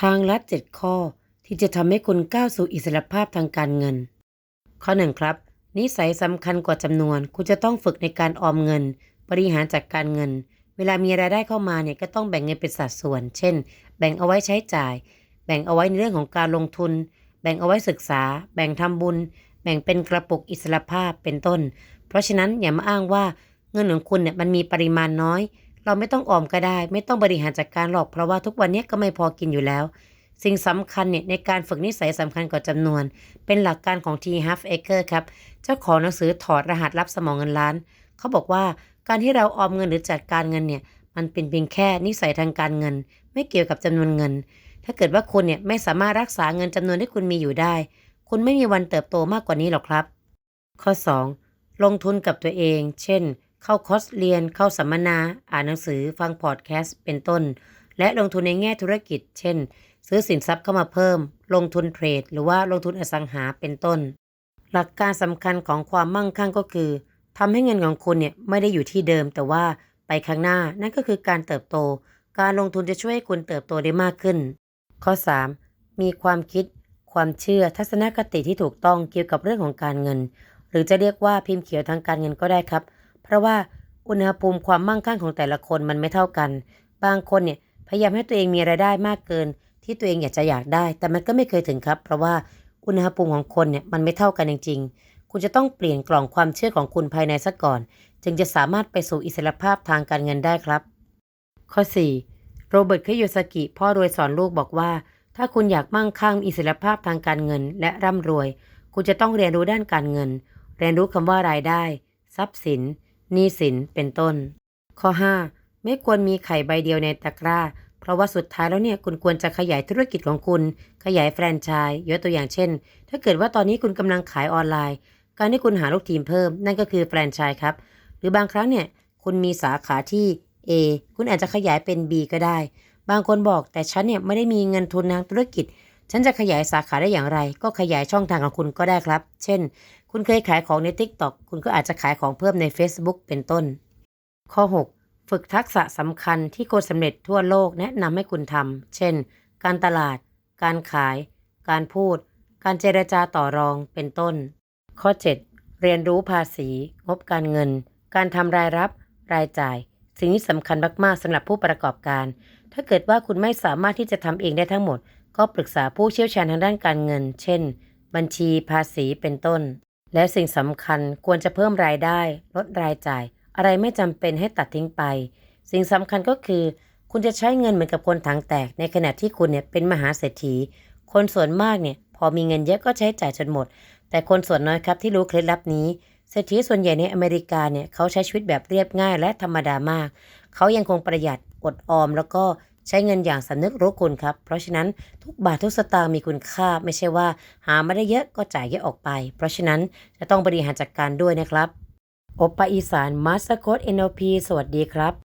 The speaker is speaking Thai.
ทางลัดเจ็ดข้อที่จะทำให้คุณก้าวสู่อิสรภาพทางการเงิน ข้อหนึ่งครับ นิสัยสำคัญกว่าจำนวน คุณจะต้องฝึกในการออมเงิน บริหารจัดการเงิน เวลามีรายได้เข้ามาเนี่ยก็ต้องแบ่งเงินเป็นสัดส่วน เช่น แบ่งเอาไว้ใช้จ่าย แบ่งเอาไว้ในเรื่องของการลงทุน แบ่งเอาไว้ศึกษา แบ่งทำบุญ แบ่งเป็นกระปุกอิสรภาพเป็นต้น เพราะฉะนั้นอย่ามาอ้างว่าเงินของคุณเนี่ยมันมีปริมาณน้อย เราไม่ต้องออมก็ได้ ไม่ต้องบริหารจัดการหรอก เพราะว่าทุกวันนี้ก็ไม่พอกินอยู่แล้ว สิ่งสำคัญเนี่ยในการฝึกนิสัยสำคัญกว่าจำนวน เป็นหลักการของ T Half Acre ครับ เจ้าของหนังสือถอดรหัสรับสมองเงินล้าน เขาบอกว่าการที่เราออมเงินหรือจัดการเงินเนี่ย มันเป็นเพียงแค่นิสัยทางการเงิน ไม่เกี่ยวกับจำนวนเงิน ถ้าเกิดว่าคุณเนี่ยไม่สามารถรักษาเงินจำนวนที่คุณมีอยู่ได้ คุณไม่มีวันเติบโตมากกว่านี้หรอกครับ ข้อ 2. ลงทุนกับตัวเอง เช่น เข้าคอร์สเรียน เข้าสัมมนา อ่านหนังสือ ฟังพอดแคสต์เป็นต้น และลงทุนในแง่ธุรกิจ เช่น ซื้อสินทรัพย์เข้ามาเพิ่ม ลงทุนเทรด หรือว่าลงทุนอสังหาเป็นต้น หลักการสำคัญของความมั่งคั่งก็คือทำให้เงินของคุณเนี่ยไม่ได้อยู่ที่เดิม แต่ว่าไปข้างหน้านั่นก็คือการเติบโต การลงทุนจะช่วยให้คุณเติบโตได้มากขึ้น ข้อ 3. มีความคิด ความเชื่อทัศนคติที่ถูกต้องเกี่ยวกับเรื่องของการเงิน หรือจะเรียกว่าพิมพ์เขียวทางการเงินก็ได้ครับ ราะว่าอุณหภูมิความมั่งคั่งของแต่ละคนมันไม่เท่ากัน บางคนเนี่ยพยายามให้ตัวเองมีรายได้มากเกิน ที่ตัวเองอยากจะอยากได้ แต่มันก็ไม่เคยถึงครับ เพราะว่าอุณหภูมิของคนเนี่ยมันไม่เท่ากันจริง ๆ คุณจะต้องเปลี่ยนกล่องความเชื่อของคุณภายในซะก่อน จึงจะสามารถไปสู่อิสรภาพทางการเงินได้ครับ ข้อ 4. โรเบิร์ต คิโยซากิ พ่อรวยสอนลูกบอกว่า ถ้าคุณอยากมั่งคั่งมีอิสรภาพทางการเงิน และร่ำรวย คุณจะต้องเรียนรู้ด้านการเงิน เรียนรู้คำว่ารายได้ ทรัพย์สิน หนี้สินเป็นต้น ข้อ 5. ไม่ควรมีไข่ใบเดียวในตะกร้า เพราะว่าสุดท้ายแล้วเนี่ยคุณควรจะขยายธุรกิจของคุณ ขยายแฟรนไชส์ยกตัวอย่างเช่น ถ้าเกิดว่าตอนนี้คุณกำลังขายออนไลน์ การที่คุณหาลูกทีมเพิ่ม นั่นก็คือแฟรนไชส์ครับ หรือบางครั้งเนี่ยคุณมีสาขาที่ A คุณอาจจะขยายเป็น B ก็ได้ บางคนบอกแต่ฉันเนี่ยไม่ได้มีเงินทุนทางธุรกิจ ฉันจะขยายสาขาได้อย่างไร ก็ขยายช่องทางของคุณก็ได้ครับ เช่น คุณเคยขายของใน TikTok คุณก็อาจจะขายของเพิ่มใน Facebook เป็นต้น ข้อ 6 ฝึกทักษะสำคัญที่คนสำเร็จทั่วโลกแนะนำให้คุณทำ เช่น การตลาด การขาย การพูด การเจรจาต่อรอง เป็นต้น ข้อ 7 เรียนรู้ภาษี งบการเงิน การทำรายรับ รายจ่าย สิ่งนี้สำคัญมากๆสำหรับผู้ประกอบการ ถ้าเกิดว่าคุณไม่สามารถที่จะทำเองได้ทั้งหมด ก็ปรึกษาผู้เชี่ยวชาญทางด้านการเงิน เช่น บัญชี ภาษี เป็นต้น และสิ่งสำคัญควรจะเพิ่มรายได้ ลดรายจ่าย อะไรไม่จำเป็นให้ตัดทิ้งไป สิ่งสำคัญก็คือ คุณจะใช้เงินเหมือนกับคนถังแตก ในขณะที่คุณเนี่ยเป็นมหาเศรษฐี คนส่วนมากเนี่ยพอมีเงินเยอะก็ใช้จ่ายจนหมด แต่คนส่วนน้อยครับที่รู้เคล็ดลับนี้เศรษฐีส่วนใหญ่ในอเมริกาเนี่ยเขาใช้ชีวิตแบบเรียบง่ายและธรรมดามาก เขายังคงประหยัดอดออมแล้วก็ ใช้เงินอย่างสำนึกรู้คุณครับ เพราะฉะนั้นทุกบาททุกสตางค์มีคุณค่า ไม่ใช่ว่า หามาได้เยอะก็จ่ายเยอะออกไป เพราะฉะนั้นจะต้องบริหารจัดการด้วยนะครับอบปะอีสานมาสเตอร์โค้ด NLP สวัสดีครับ